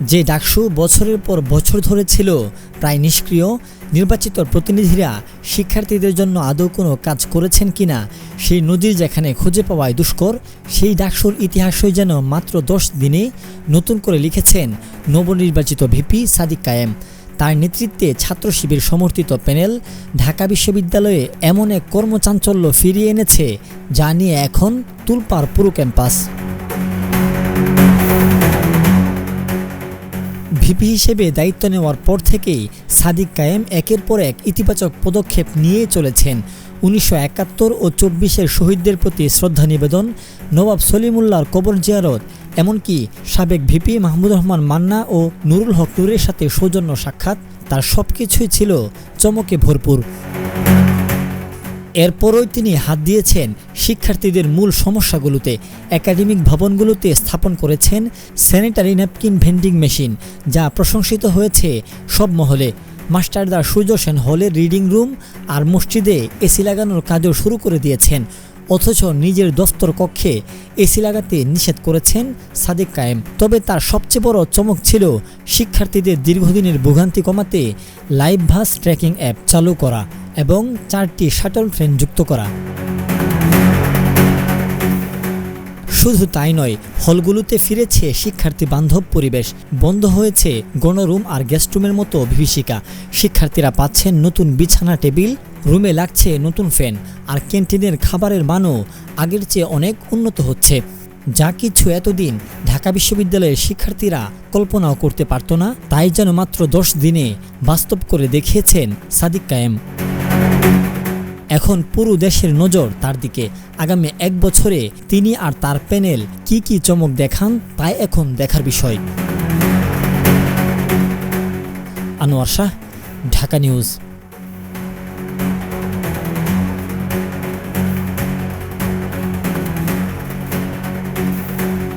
যে ডাকসু বছরের পর বছর ধরে ছিল প্রায় নিষ্ক্রিয়, নির্বাচিত প্রতিনিধিরা শিক্ষার্থীদের জন্য আদৌ কোনো কাজ করেছেন কিনা সেই নদীর যেখানে খুঁজে পাওয়ায় দুষ্কর, সেই ডাকসুর ইতিহাসই যেন মাত্র দশ দিনে নতুন করে লিখেছেন নবনির্বাচিত ভিপি সাদিক কায়েম। তার নেতৃত্বে ছাত্র শিবির সমর্থিত প্যানেল ঢাকা বিশ্ববিদ্যালয়ে এমন এক কর্মচাঞ্চল্য ফিরিয়ে এনেছে যা নিয়ে এখন তুলপার পুরো ক্যাম্পাস। ভিপি হিসেবে দায়িত্ব নেওয়ার পর থেকেই সাদিক কায়েম একের পর এক ইতিবাচক পদক্ষেপ নিয়ে চলেছেন। উনিশশো একাত্তর ও চব্বিশের শহীদদের প্রতি শ্রদ্ধা নিবেদন, নবাব সলিমুল্লাহর কবর জিয়ারত, এমনকি সাবেক ভিপি মাহমুদ রহমান মান্না ও নুরুল হক নুরের সাথে সৌজন্য সাক্ষাৎ, তার সব কিছুই ছিল চমকে ভরপুর। এরপরই তিনি হাত দিয়েছেন শিক্ষার্থীদের মূল সমস্যাগুলোতে। একাডেমিক ভবনগুলোতে স্থাপন করেছেন স্যানিটারি ন্যাপকিন ভেন্ডিং মেশিন, যা প্রশংসিত হয়েছে সব মহলে। মাস্টারদা সূর্য সেন হলের রিডিং রুম আর মসজিদে এসি লাগানোর কাজও শুরু করে দিয়েছেন, অথচ নিজের দফতর কক্ষে এসি লাগাতে নিষেধ করেছেন সাদিক কায়েম। তবে তার সবচেয়ে বড় চমক ছিল শিক্ষার্থীদের দীর্ঘদিনের ভোগান্তি কমাতে লাইভ ভাস ট্র্যাকিং অ্যাপ চালু করা। এবং চারটি শাটল ট্রেন যুক্ত করা। শুধু তাই নয়, হলগুলোতে ফিরেছে শিক্ষার্থী বান্ধব পরিবেশ। বন্ধ হয়েছে গণরুম আর গেস্টরুমের মতো বিভীষিকা শিক্ষার্থীরা পাচ্ছেন নতুন বিছানা টেবিল, রুমে লাগছে নতুন ফ্যান, আর ক্যান্টিনের খাবারের মানও আগের চেয়ে অনেক উন্নত হচ্ছে। যা কিছু এতদিন ঢাকা বিশ্ববিদ্যালয়ের শিক্ষার্থীরা কল্পনাও করতে পারত না, তাই যেন মাত্র দশ দিনে বাস্তব করে দেখিয়েছেন সাদিক কায়েম। এখন পুরো দেশের নজর তার দিকে। আগামী এক বছরে তিনি আর তার প্যানেল কি কি চমক দেখান তাই এখন দেখার বিষয়। আনোয়ার শাহ, ঢাকা নিউজ।